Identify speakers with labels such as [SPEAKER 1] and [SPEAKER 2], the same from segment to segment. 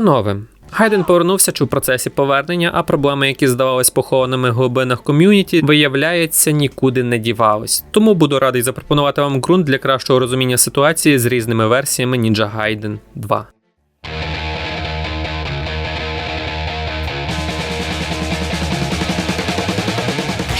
[SPEAKER 1] Панове, Гайден повернувся чи в процесі повернення, а проблеми, які здавались похованими в глибинах ком'юніті, виявляється, нікуди не дівались. Тому буду радий запропонувати вам ґрунт для кращого розуміння ситуації з різними версіями Ninja Gaiden 2.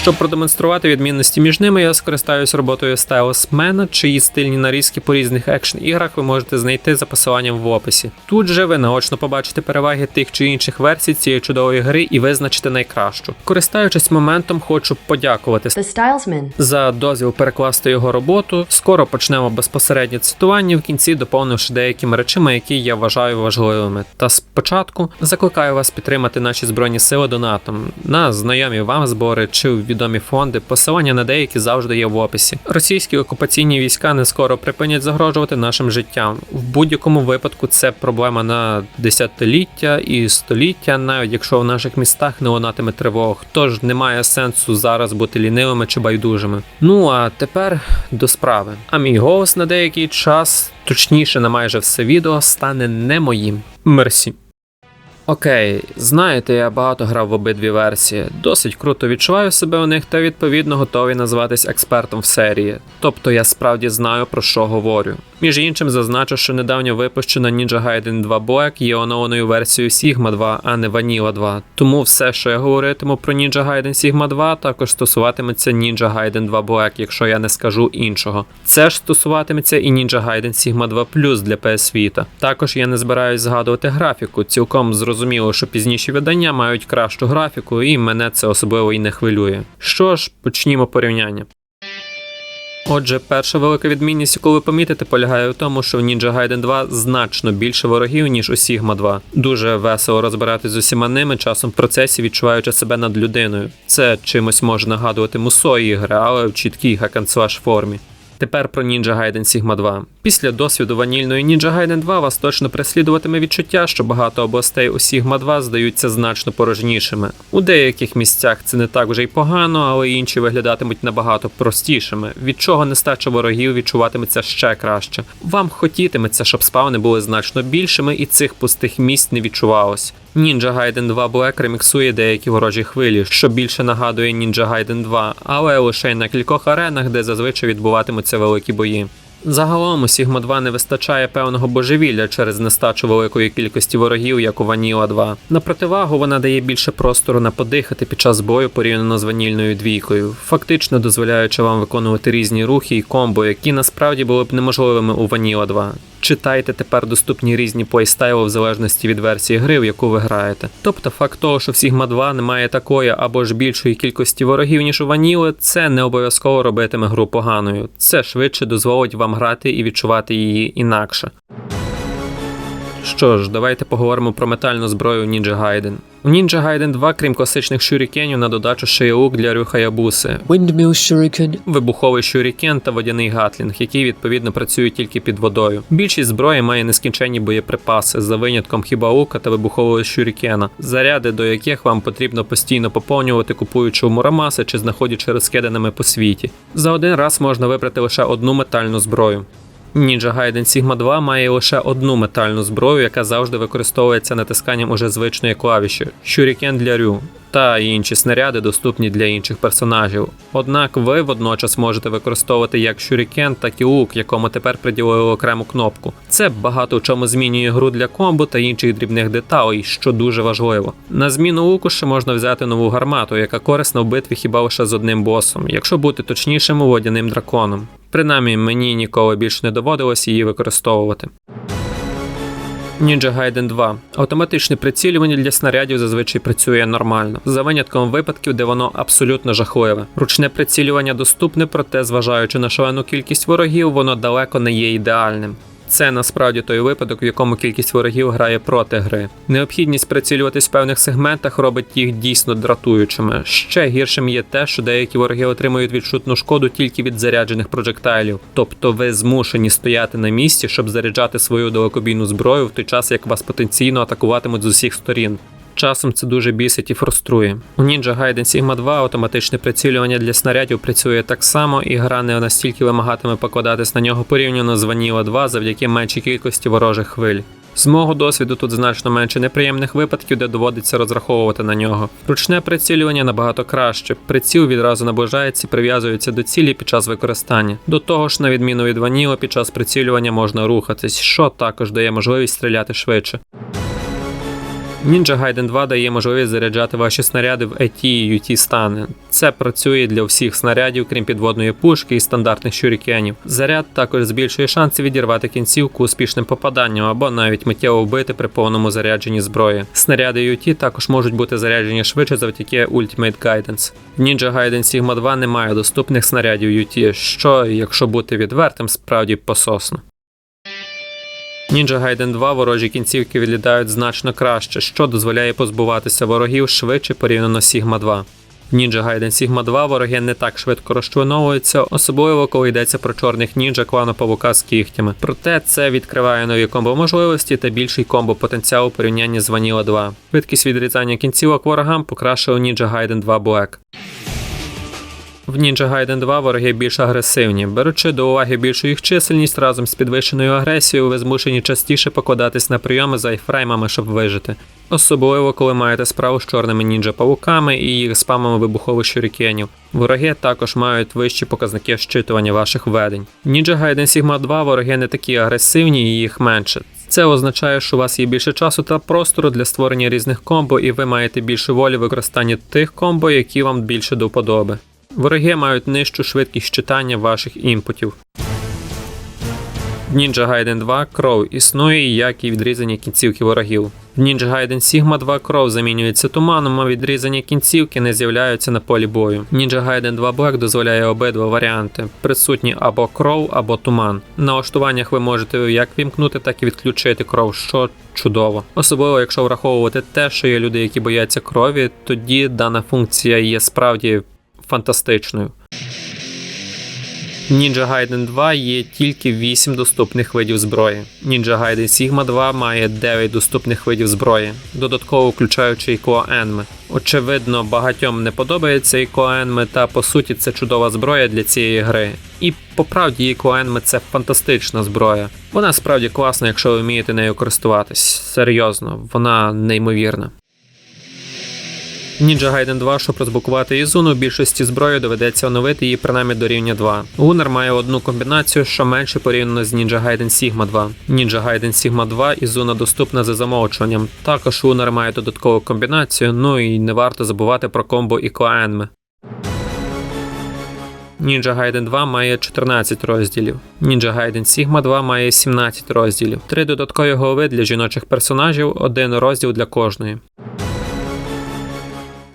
[SPEAKER 1] Щоб продемонструвати відмінності між ними, я скористаюсь роботою Stylus чиї стильні нарізки по різних екшн іграх ви можете знайти за посиланням в описі. Тут же ви наочно побачите переваги тих чи інших версій цієї чудової гри і визначите найкращу. Користуючись моментом, хочу подякувати
[SPEAKER 2] The Stylesman.
[SPEAKER 1] за дозвіл перекласти його роботу. Скоро почнемо безпосереднє цитування в кінці, доповнивши деякими речами, які я вважаю важливими. Та спочатку закликаю вас підтримати наші збройні сили донатом на знайомі вам збори чи в відомі фонди. Посилання на деякі завжди є в описі. Російські окупаційні війська не скоро припинять загрожувати нашим життям. В будь-якому випадку це проблема на десятиліття і століття, навіть якщо в наших містах не лунатиме тривог. Тож немає сенсу зараз бути лінивими чи байдужими. Ну а тепер до справи. А мій голос на деякий час, точніше на майже все відео, стане не моїм. Мерсі. Окей, знаєте, я багато грав в обидві версії. Досить круто відчуваю себе у них та відповідно готовий назватись експертом в серії. Тобто я справді знаю про що говорю. Між іншим, зазначу, що недавньо випущена Ninja Gaiden 2 Black є оновленою версією Sigma 2, а не Vanilla 2. Тому все, що я говоритиму про Ninja Gaiden Sigma 2, також стосуватиметься Ninja Gaiden 2 Black, якщо я не скажу іншого. Це ж стосуватиметься і Ninja Gaiden Sigma 2 Plus для PS Vita. Також я не збираюсь згадувати графіку. Цілком зрозуміло, що пізніші видання мають кращу графіку, і мене це особливо і не хвилює. Що ж, почнімо порівняння. Отже, перша велика відмінність, яку ви помітите, полягає в тому, що в Ninja Gaiden 2 значно більше ворогів, ніж у Sigma 2. Дуже весело розбиратись з усіма ними, часом в процесі відчуваючи себе над людиною. Це чимось може нагадувати мусо ігри, але в чіткій hack-and-slash формі. Тепер про Ninja Gaiden Sigma 2. Після досвіду ванільної Ninja Gaiden 2 вас точно преслідуватиме відчуття, що багато областей у Sigma 2 здаються значно порожнішими. У деяких місцях це не так вже й погано, але інші виглядатимуть набагато простішими, від чого нестача ворогів відчуватиметься ще краще. Вам хотітиметься, щоб спавни були значно більшими і цих пустих місць не відчувалось. Ninja Gaiden 2 Black реміксує деякі ворожі хвилі, що більше нагадує Ninja Gaiden 2, але лише на кількох аренах, де зазвичай відбуватимуться великі бої. Загалом у Sigma 2 не вистачає певного божевілля через нестачу великої кількості ворогів, як у Vanilla 2. На противагу вона дає більше простору на подихати під час бою порівняно з ванільною двійкою, фактично дозволяючи вам виконувати різні рухи і комбо, які насправді були б неможливими у Vanilla 2. Читайте тепер доступні різні плейстайли в залежності від версії гри, в яку ви граєте. Тобто факт того, що в Sigma 2 немає такої або ж більшої кількості ворогів, ніж у Ваніли, це не обов'язково робитиме гру поганою. Це швидше дозволить вам грати і відчувати її інакше. Що ж, давайте поговоримо про метальну зброю Ninja Gaiden. У Ninja Gaiden 2, крім класичних шурікенів, на додачу ще є лук для Рюха Ябуси,
[SPEAKER 3] Windmill Shuriken,
[SPEAKER 1] вибуховий шурікен та водяний гатлінг, які відповідно працюють тільки під водою. Більшість зброї має нескінченні боєприпаси, за винятком хіба лука та вибухового шурікена, заряди до яких вам потрібно постійно поповнювати, купуючи у Мурамаси чи знаходячи розкиданими по світі. За один раз можна вибрати лише одну метальну зброю. Ninja Gaiden Sigma 2 має лише одну метальну зброю, яка завжди використовується натисканням уже звичної клавіші Shuriken для Рю та інші снаряди, доступні для інших персонажів. Однак ви водночас можете використовувати як Shuriken, так і лук, якому тепер приділили окрему кнопку. Це багато в чому змінює гру для комбо та інших дрібних деталей, що дуже важливо. На зміну луку ще можна взяти нову гармату, яка корисна в битві хіба лише з одним босом, якщо бути точнішим водяним драконом. Принаймні мені ніколи більше не доводилось її використовувати. Ninja Gaiden 2. Автоматичне прицілювання для снарядів зазвичай працює нормально, за винятком випадків, де воно абсолютно жахливе. Ручне прицілювання доступне, проте, зважаючи на шалену кількість ворогів, воно далеко не є ідеальним. Це насправді той випадок, в якому кількість ворогів грає проти гри. Необхідність прицілюватись в певних сегментах робить їх дійсно дратуючими. Ще гіршим є те, що деякі вороги отримують відчутну шкоду тільки від заряджених прожектайлів. Тобто ви змушені стояти на місці, щоб заряджати свою далекобійну зброю в той час, як вас потенційно атакуватимуть з усіх сторін. Часом це дуже бісить і фруструє. У Ninja Gaiden Sigma 2 автоматичне прицілювання для снарядів працює так само, і гра не настільки вимагатиме покладатись на нього порівняно з Vanilla 2 завдяки меншій кількості ворожих хвиль. З мого досвіду тут значно менше неприємних випадків, де доводиться розраховувати на нього. Ручне прицілювання набагато краще. Приціл відразу наближається і прив'язується до цілі під час використання. До того ж, на відміну від ваніла, під час прицілювання можна рухатись, що також дає можливість стріляти швидше. Ninja Gaiden 2 дає можливість заряджати ваші снаряди в AT і UT стани. Це працює для всіх снарядів, крім підводної пушки і стандартних щурікенів. Заряд також збільшує шанси відірвати кінцівку успішним попаданням або навіть миттєво вбити при повному зарядженні зброї. Снаряди UT також можуть бути заряджені швидше завдяки Ultimate Guidance. В Ninja Gaiden Sigma 2 немає доступних снарядів UT, що, якщо бути відвертим, справді пососно. Ninja Gaiden 2 ворожі кінцівки відлітають значно краще, що дозволяє позбуватися ворогів швидше порівняно Sigma 2. В Ninja Gaiden Sigma 2 вороги не так швидко розчленовуються, особливо коли йдеться про чорних нінджа клану павука з кігтями. Проте це відкриває нові комбо можливості та більший комбо потенціал у порівнянні з Vanilla 2. Швидкість відрізання кінцівок ворогам покращила Ninja Gaiden 2 Black. В Ninja Gaiden 2 вороги більш агресивні. Беручи до уваги більшу їх чисельність разом з підвищеною агресією, ви змушені частіше покладатись на прийоми з айфреймами, щоб вижити. Особливо, коли маєте справу з чорними нінджа-павуками і їх спамами вибухових щурікенів. Вороги також мають вищі показники щитування ваших ведень. Ninja Gaiden Sigma 2 вороги не такі агресивні і їх менше. Це означає, що у вас є більше часу та простору для створення різних комбо, і ви маєте більше волі в використанні тих комбо, які вам більше до вподоби. Вороги мають нижчу швидкість читання ваших імпутів. В Ninja Gaiden 2 кров існує як і відрізання кінцівки ворогів. В Ninja Gaiden Sigma 2 кров замінюється туманом, а відрізані кінцівки не з'являються на полі бою. Ninja Gaiden 2 Black дозволяє обидва варіанти: присутні або кров, або туман. На налаштуваннях ви можете як вімкнути, так і відключити кров, що чудово. Особливо, якщо враховувати те, що є люди, які бояться крові, тоді дана функція є справді фантастичною. Ninja Gaiden 2 є тільки 8 доступних видів зброї. Ninja Gaiden Sigma 2 має 9 доступних видів зброї, додатково включаючи Іко Енми. Очевидно, багатьом не подобається Іко Енми, та по суті це чудова зброя для цієї гри. І по правді Іко Енми це фантастична зброя. Вона справді класна, якщо ви вмієте нею користуватись. Серйозно, вона неймовірна. Ninja Gaiden 2, щоб розблокувати Ізуну, більшості зброї доведеться оновити її принаймні до рівня 2. Гунер має одну комбінацію, що менше порівняно з Ninja Gaiden Sigma 2. Ninja Gaiden Sigma 2 Ізуна доступна за замовчуванням. Також Гунер має додаткову комбінацію, ну і не варто забувати про комбо Ікоенми. Ninja Gaiden 2 має 14 розділів. Ninja Gaiden Sigma 2 має 17 розділів. Три додаткові голови для жіночих персонажів, один розділ для кожної.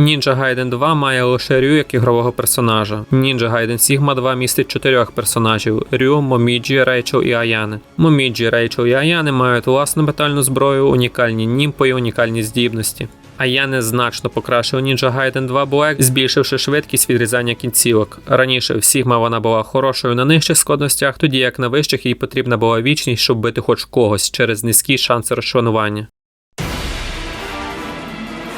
[SPEAKER 1] Ninja Gaiden 2 має лише Рю як ігрового персонажа. Ninja Gaiden Sigma 2 містить чотирьох персонажів: Рю, Моміджі, Рейчел і Аяни. Моміджі, Рейчел і Аяни мають власну метальну зброю, унікальні німпи і унікальні здібності. Аяни значно покращив Ninja Gaiden 2 Black, збільшивши швидкість відрізання кінцівок. Раніше в Sigma вона була хорошою на нижчих складностях, тоді як на вищих їй потрібна була вічність, щоб бити хоч когось через низькі шанси розчленування.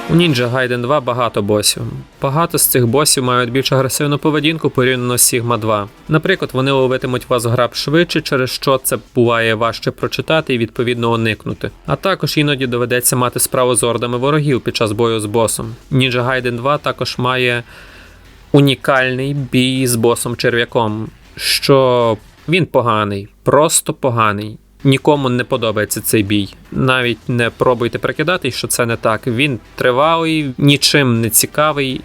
[SPEAKER 1] У Ninja Gaiden 2 багато босів. Багато з цих босів мають більш агресивну поведінку порівняно з Sigma 2. Наприклад, вони ловитимуть вас граб швидше, через що це буває важче прочитати і відповідно уникнути. А також іноді доведеться мати справу з ордами ворогів під час бою з босом. Ninja Gaiden 2 також має унікальний бій з босом черв'яком, що він поганий, просто поганий. Нікому не подобається цей бій. Навіть не пробуйте прикидати, що це не так. Він тривалий, нічим не цікавий.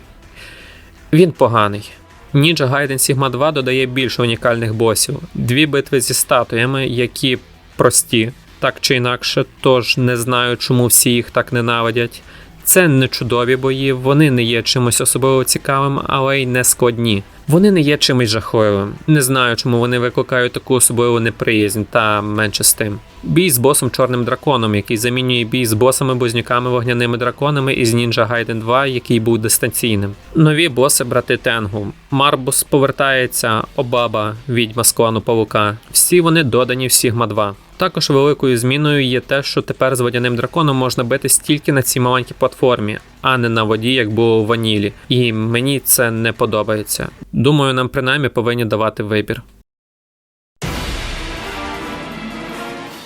[SPEAKER 1] Він поганий. Ninja Gaiden Sigma 2 додає більше унікальних босів. Дві битви зі статуями, які прості, так чи інакше, тож не знаю, чому всі їх так ненавидять. Це не чудові бої, вони не є чимось особливо цікавим, але й не складні. Вони не є чимось жахливим. Не знаю, чому вони викликають таку особливу неприязнь та менше з тим. Бій з босом чорним драконом, який замінює бій з босами близнюками вогняними драконами із Ninja Gaiden 2, який був дистанційним. Нові боси брати Тенгу. Марбус повертається, Обаба, відьма з клану Павука. Всі вони додані в Sigma 2. Також великою зміною є те, що тепер з водяним драконом можна битись тільки на цій маленькій платформі, а не на воді, як було у ванілі. І мені це не подобається. Думаю, нам принаймні повинні давати вибір.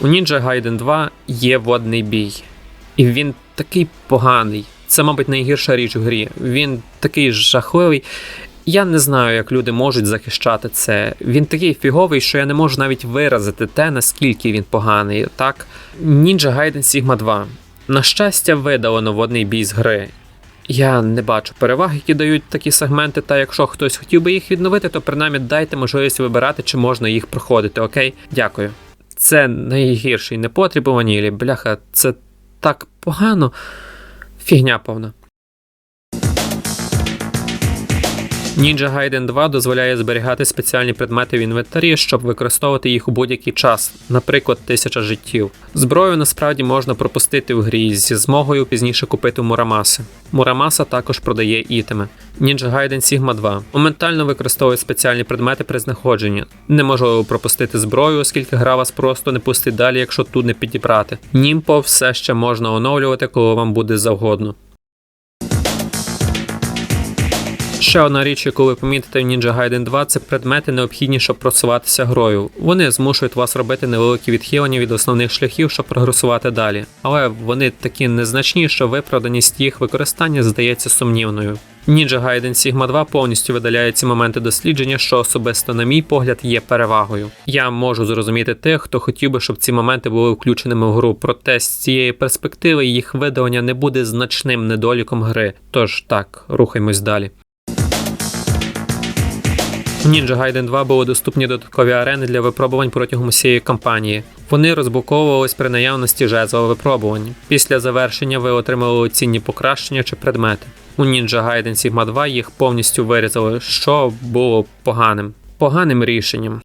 [SPEAKER 1] У Ninja Gaiden 2 є водний бій. І він такий поганий. Це, мабуть, найгірша річ в грі. Він такий жахливий. Я не знаю, як люди можуть захищати це. Він такий фіговий, що я не можу навіть виразити те, наскільки він поганий. Так, Ninja Gaiden Sigma 2. На щастя, видалено водний бій з гри. Я не бачу переваг, які дають такі сегменти, та якщо хтось хотів би їх відновити, то принаймні дайте можливість вибирати, чи можна їх проходити, окей? Дякую. Це найгірший непотріб у ванілі. Бляха, це так погано. Фігня повна. Ninja Gaiden 2 дозволяє зберігати спеціальні предмети в інвентарі, щоб використовувати їх у будь-який час, наприклад, тисяча життів. Зброю насправді можна пропустити в грі зі змогою пізніше купити Мурамаси. Мурамаса також продає ітеми. Ninja Gaiden Sigma 2 моментально використовує спеціальні предмети при знаходженні. Неможливо пропустити зброю, оскільки гра вас просто не пустить далі, якщо тут не підібрати. Німпо все ще можна оновлювати, коли вам буде завгодно. Ще одна річ, яку ви помітите в Ninja Gaiden 2, це предмети необхідні, щоб просуватися грою. Вони змушують вас робити невеликі відхилення від основних шляхів, щоб прогресувати далі. Але вони такі незначні, що виправданість їх використання здається сумнівною. Ninja Gaiden Sigma 2 повністю видаляє ці моменти дослідження, що особисто, на мій погляд, є перевагою. Я можу зрозуміти тих, хто хотів би, щоб ці моменти були включеними в гру, проте з цієї перспективи їх видалення не буде значним недоліком гри. Тож так, рухаємось далі. Ninja Gaiden 2 були доступні додаткові арени для випробувань протягом усієї кампанії. Вони розблоковувались при наявності жезла випробувань. Після завершення ви отримали цінні покращення чи предмети. У Ninja Gaiden Sigma 2 їх повністю вирізали, що було поганим. Поганим рішенням.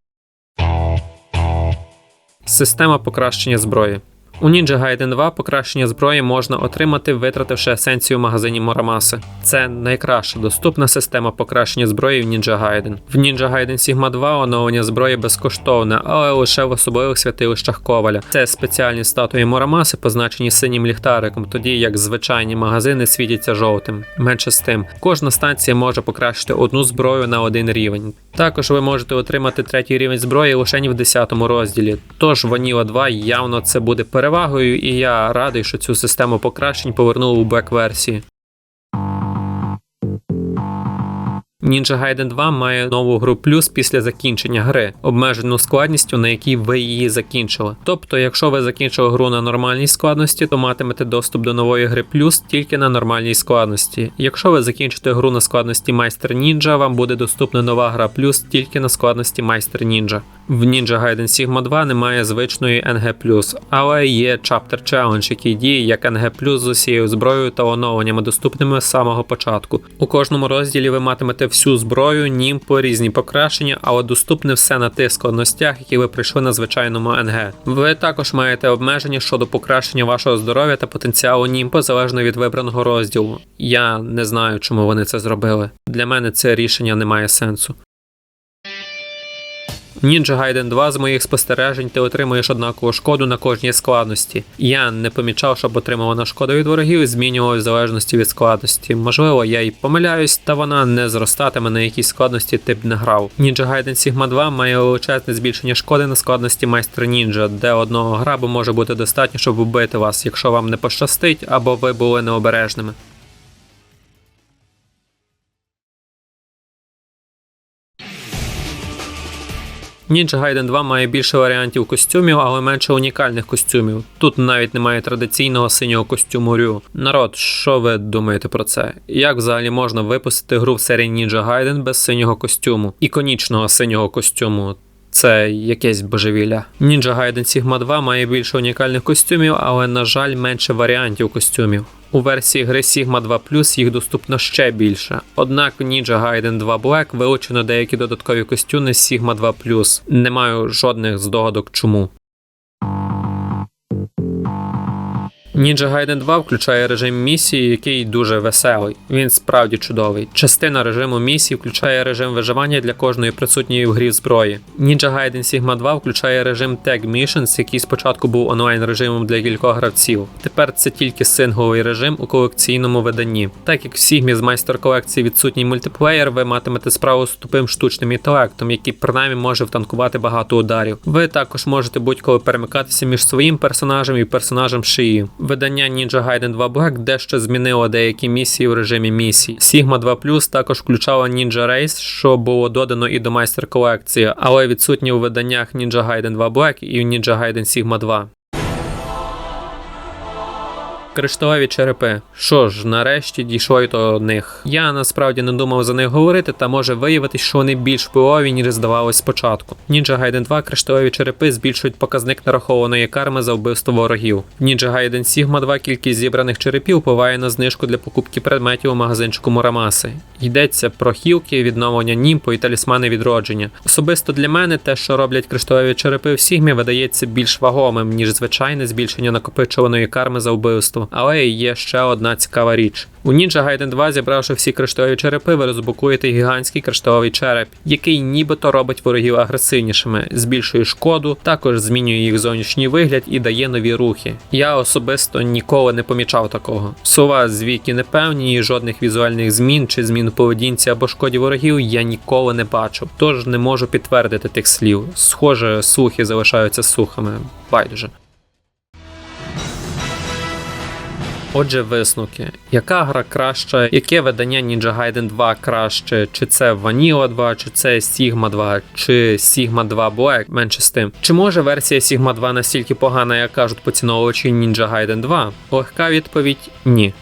[SPEAKER 1] Система покращення зброї. У Ninja Gaiden 2 покращення зброї можна отримати, витративши есенцію в магазині Морамаси. Це найкраща доступна система покращення зброї в Ninja Gaiden. В Ninja Gaiden Sigma 2 оновлення зброї безкоштовне, але лише в особливих святилищах Коваля. Це спеціальні статуї Морамаси, позначені синім ліхтариком, тоді як звичайні магазини світяться жовтим. Менше з тим, кожна станція може покращити одну зброю на один рівень. Також ви можете отримати третій рівень зброї лише в 10 розділі. Тож Vanilla 2 явно це буде перевагою, і я радий, що цю систему покращень повернули у бек-версії. Ninja Gaiden 2 має нову гру плюс після закінчення гри, обмежену складністю, на якій ви її закінчили. Тобто, якщо ви закінчили гру на нормальній складності, то матимете доступ до нової гри плюс тільки на нормальній складності. Якщо ви закінчите гру на складності майстер нінджа, вам буде доступна нова гра плюс тільки на складності майстер нінджа. В Ninja Gaiden Sigma 2 немає звичної NG+, але є Chapter Challenge, який діє як NG+, з усією зброєю та оновленнями, доступними з самого початку. У кожному розділі ви матимете всю зброю, німпо, різні покращення, але доступне все на тих складностях, які ви прийшли на звичайному НГ. Ви також маєте обмеження щодо покращення вашого здоров'я та потенціалу німпо залежно від вибраного розділу. Я не знаю, чому вони це зробили. Для мене це рішення не має сенсу. Ninja Gaiden 2 з моїх спостережень ти отримуєш однакову шкоду на кожній складності. Я не помічав, щоб отримувана шкода від ворогів змінювалася в залежності від складності. Можливо, я й помиляюсь, та вона не зростатиме на якій складності ти б не грав. Ninja Gaiden Sigma 2 має величезне збільшення шкоди на складності майстер нінджа, де одного грабу може бути достатньо, щоб вбити вас, якщо вам не пощастить або ви були необережними. Ninja Gaiden 2 має більше варіантів костюмів, але менше унікальних костюмів. Тут навіть немає традиційного синього костюму Рю. Народ, що ви думаєте про це? Як взагалі можна випустити гру в серії Ninja Gaiden без синього костюму? Іконічного синього костюму? Це якесь божевілля. Ninja Gaiden Sigma 2 має більше унікальних костюмів, але, на жаль, менше варіантів костюмів. У версії гри Sigma 2 Plus їх доступно ще більше. Однак в Ninja Gaiden 2 Black вилучено деякі додаткові костюми Sigma 2 Plus. Не маю жодних здогадок чому. Ninja Gaiden 2 включає режим місії, який дуже веселий. Він справді чудовий. Частина режиму місії включає режим виживання для кожної присутньої в грі зброї. Ninja Gaiden Sigma 2 включає режим Tag Missions, який спочатку був онлайн режимом для кількох гравців. Тепер це тільки сингловий режим у колекційному виданні. Так як в Sigma з майстер колекції відсутній мультиплеєр, ви матимете справу з тупим штучним інтелектом, який принаймні може втанкувати багато ударів. Ви також можете будь-коли перемикатися між своїм персонажем і персонажем шиї. Видання Ninja Gaiden 2 Black дещо змінило деякі місії в режимі місій. Sigma 2 Plus також включала Ninja Race, що було додано і до майстер колекції, але відсутні у виданнях Ninja Gaiden 2 Black і Ninja Gaiden Sigma 2. Кришталеві черепи. Що ж, нарешті дійшло й до них. Я насправді не думав за них говорити, та може виявитись, що вони більш впливові, ніж здавалось спочатку. Ninja Gaiden 2 кришталеві черепи збільшують показник нарахованої карми за вбивство ворогів. Ninja Gaiden Sigma 2 кількість зібраних черепів впливає на знижку для покупки предметів у магазинчику Мурамаси. Йдеться про хілки, відновлення німпу і талісмани відродження. Особисто для мене те, що роблять кришталеві черепи в Сігмі, видається більш вагомим, ніж звичайне збільшення накопичуваної карми за вбивство. Але є ще одна цікава річ. У Ninja Gaiden 2, зібравши всі кришталеві черепи, ви розблокуєте гігантський кришталевий череп, який нібито робить ворогів агресивнішими, збільшує шкоду, також змінює їх зовнішній вигляд і дає нові рухи. Я особисто ніколи не помічав такого. Слова звіки непевні, і жодних візуальних змін чи змін у поведінці або шкоді ворогів я ніколи не бачив, тож не можу підтвердити тих слів. Схоже, слухи залишаються сухими. Байдуже. Отже, висновки. Яка гра краща? Яке видання Ninja Gaiden 2 краще? Чи це Vanilla 2, чи це Sigma 2, чи Sigma 2 Black, менше з тим. Чи може версія Sigma 2 настільки погана, як кажуть поціновувачі Ninja Gaiden 2? Легка відповідь ні.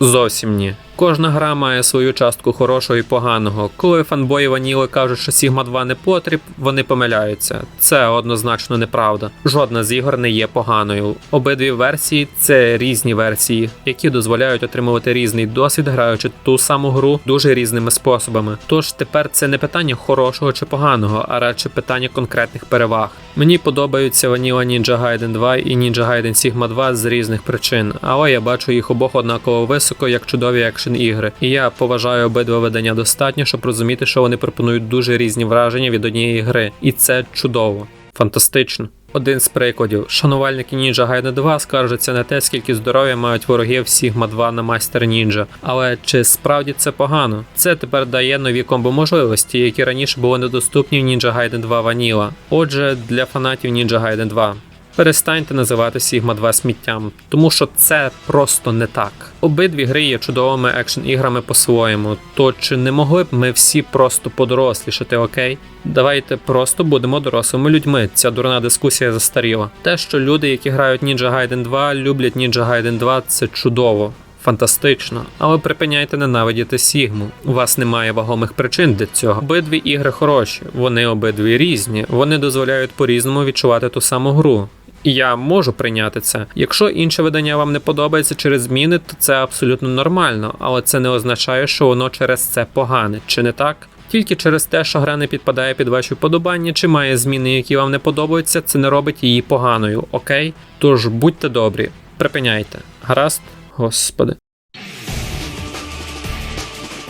[SPEAKER 1] Зовсім ні. Кожна гра має свою частку хорошого і поганого. Коли фанбої Ваніли кажуть, що Sigma 2 не потріб, вони помиляються. Це однозначно неправда. Жодна з ігор не є поганою. Обидві версії це різні версії, які дозволяють отримувати різний досвід, граючи ту саму гру дуже різними способами. Тож тепер це не питання хорошого чи поганого, а радше питання конкретних переваг. Мені подобаються Vanilla Ninja Gaiden 2 і Ninja Gaiden Sigma 2 з різних причин, але я бачу їх обох однаково високо, як чудові екшен ігри. І я поважаю обидва видання достатньо, щоб розуміти, що вони пропонують дуже різні враження від однієї гри. І це чудово, фантастично. Один з прикладів. Шанувальники Ninja Gaiden 2 скаржаться на те, скільки здоров'я мають ворогів Sigma 2 на Master Ninja. Але чи справді це погано? Це тепер дає нові комбо можливості, які раніше були недоступні в Ninja Gaiden 2 Vanilla. Отже, для фанатів Ninja Gaiden 2. Перестаньте називати Sigma 2 сміттям, тому що це просто не так. Обидві гри є чудовими екшн іграми по-своєму. То чи не могли б ми всі просто подорослішати, окей? Давайте просто будемо дорослими людьми. Ця дурна дискусія застаріла. Те, що люди, які грають Ninja Gaiden 2, люблять Ninja Gaiden 2, це чудово. Фантастично, але припиняйте ненавидіти Сігму. У вас немає вагомих причин для цього. Обидві ігри хороші, вони обидві різні, вони дозволяють по-різному відчувати ту саму гру. І я можу прийняти це. Якщо інше видання вам не подобається через зміни, то це абсолютно нормально, але це не означає, що воно через це погане, чи не так? Тільки через те, що гра не підпадає під ваші вподобання, чи має зміни, які вам не подобаються, це не робить її поганою, окей? Тож будьте добрі, припиняйте. Гаразд, господи.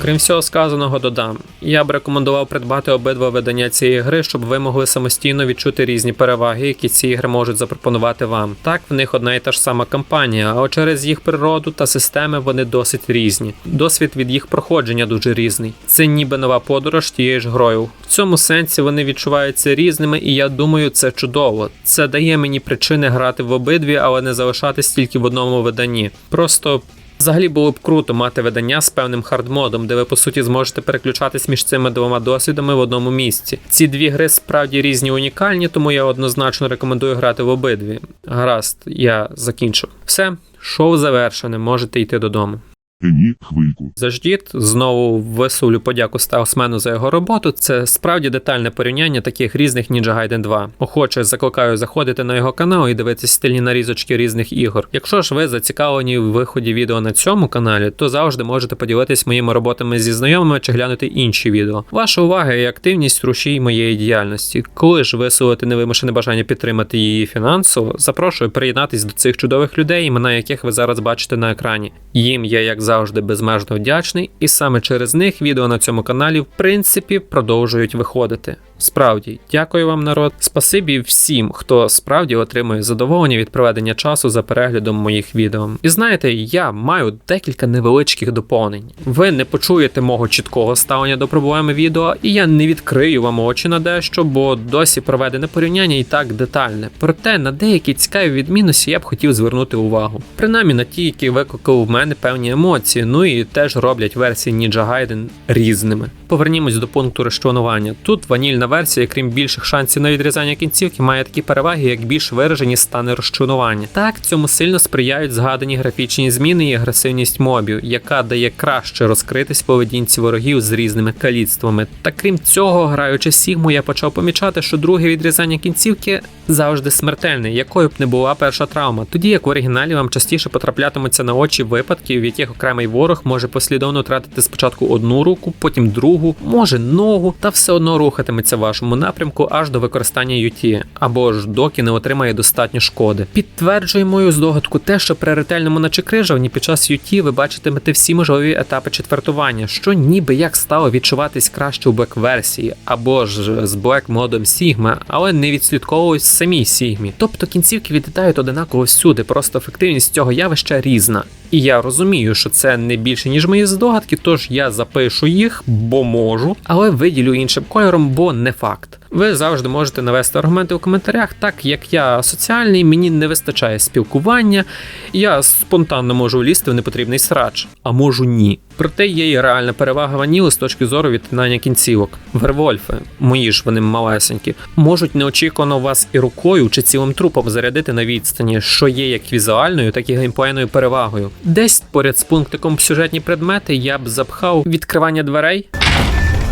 [SPEAKER 1] Крім всього сказаного, додам. Я б рекомендував придбати обидва видання цієї гри, щоб ви могли самостійно відчути різні переваги, які ці ігри можуть запропонувати вам. Так, в них одна і та ж сама кампанія, але через їх природу та системи вони досить різні. Досвід від їх проходження дуже різний. Це ніби нова подорож тією ж грою. В цьому сенсі вони відчуваються різними, і я думаю, це чудово. Це дає мені причини грати в обидві, але не залишатись тільки в одному виданні. Просто Взагалі було б круто мати видання з певним хардмодом, де ви по суті зможете переключатись між цими двома досвідами в одному місці. Ці дві гри справді різні унікальні, тому я однозначно рекомендую грати в обидві. Гаразд, я закінчив. Все, шоу завершене, можете йти додому.
[SPEAKER 2] Е, ні, хвильку.
[SPEAKER 1] Заждіт, знову висловлю подяку Стаусмену за його роботу. Це справді детальне порівняння таких різних Ninja Gaiden 2. Охоче закликаю заходити на його канал і дивитися стильні нарізочки різних ігор. Якщо ж ви зацікавлені в виході відео на цьому каналі, то завжди можете поділитись моїми роботами зі знайомими чи глянути інші відео. Ваша увага і активність рушій моєї діяльності. Коли ж висловити невимушене бажання підтримати її фінансово, запрошую приєднатись до цих чудових людей, імена яких ви зараз бачите на екрані. Їм я, як завжди, безмежно вдячний, і саме через них відео на цьому каналі, в принципі, продовжують виходити. Справді, дякую вам, народ. Спасибі всім, хто справді отримує задоволення від проведення часу за переглядом моїх відео. І знаєте, я маю декілька невеличких доповнень. Ви не почуєте мого чіткого ставлення до проблеми відео, і я не відкрию вам очі на дещо, бо досі проведене порівняння і так детальне. Проте на деякі цікаві відмінності я б хотів звернути увагу. Принаймні на ті, які викликали в мене певні емоції, ну і теж роблять версії Ninja Gaiden різними. Повернімось до пункту розчленування. Тут ванільна версія, крім більших шансів на відрізання кінцівки, має такі переваги, як більш виражені стани розчленування. Так, цьому сильно сприяють згадані графічні зміни і агресивність мобів, яка дає краще розкритись поведінці ворогів з різними каліцтвами. Та крім цього, граючи Сігму, я почав помічати, що друге відрізання кінцівки завжди смертельне, якою б не була перша травма. Тоді як в оригіналі вам частіше потраплятимуться на очі випадки, в яких окремий ворог може послідовно втратити спочатку одну руку, потім другу, може ногу, та все одно рухатиметься в вашому напрямку аж до використання UT, або ж доки не отримає достатньо шкоди. Підтверджує мою здогадку те, що при ретельному начекрижуванні під час UT ви бачитимете всі можливі етапи четвертування, що ніби як стало відчуватись краще у Black версії, або ж з Black модом Sigma, але не відслідковують самій Sigma. Тобто кінцівки відлітають одинаково всюди, просто ефективність цього явища різна. І я розумію, що це не більше, ніж мої здогадки, тож я запишу їх, бо можу, але виділю іншим кольором, бо не факт. Ви завжди можете навести аргументи у коментарях, так як я соціальний, мені не вистачає спілкування, я спонтанно можу влізти в непотрібний срач, а можу ні. Проте є і реальна перевага ваніли з точки зору відтинання кінцівок. Вервольфи, мої ж вони малесенькі, можуть неочікувано вас і рукою чи цілим трупом зарядити на відстані, що є як візуальною, так і геймплейною перевагою. Десь поряд з пунктиком сюжетні предмети я б запхав відкривання дверей.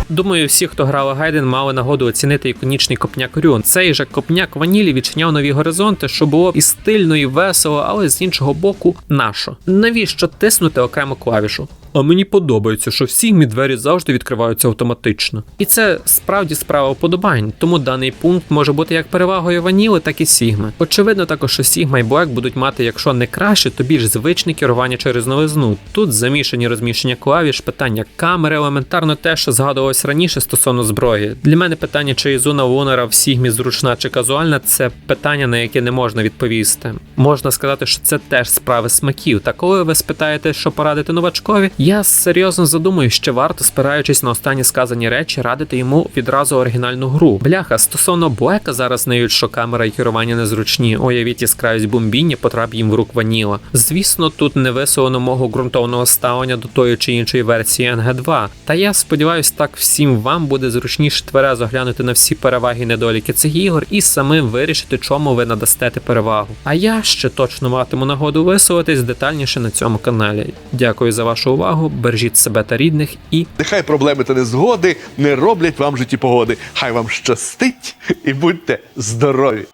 [SPEAKER 1] Думаю, всі, хто грали Гайден, мали нагоду оцінити іконічний копняк Рюн. Цей же копняк ванілі відчиняв нові горизонти, що було і стильно, і весело, але з іншого боку, нашо. Навіщо тиснути окрему клавішу? А мені подобається, що всі мі двері завжди відкриваються автоматично. І це справді справа вподобань, тому даний пункт може бути як перевагою ваніли, так і Сігми. Очевидно, також що Сігма і Black будуть мати, якщо не краще, то більш звичне керування через новизну. Тут замішані розміщення клавіш, питання камери, елементарно те, що згадувалось раніше стосовно зброї. Для мене питання, чи Ізуна Лунера в Сігмі зручна чи казуальна, це питання, на яке не можна відповісти. Можна сказати, що це теж справи смаків. Та коли ви спитаєте, що порадити новачкові, я серйозно задумую, що варто, спираючись на останні сказані речі, радити йому відразу оригінальну гру. Бляха, стосовно Блека зараз неють, що камера і керування незручні. Уявіть яскравість бомбіння потрап їм в рук ваніла. Звісно, тут не висовано мого ґрунтовного ставлення до тої чи іншої версії NG2. Та я сподіваюсь, так всім вам буде зручніше тверезо глянути на всі переваги і недоліки цих ігор і самим вирішити, чому ви надастете перевагу. А я ще точно матиму нагоду висловитись детальніше на цьому каналі. Дякую за вашу увагу. Бережіть себе та рідних і
[SPEAKER 3] Нехай проблеми та незгоди не роблять вам житті погоди. Хай вам щастить і будьте здорові!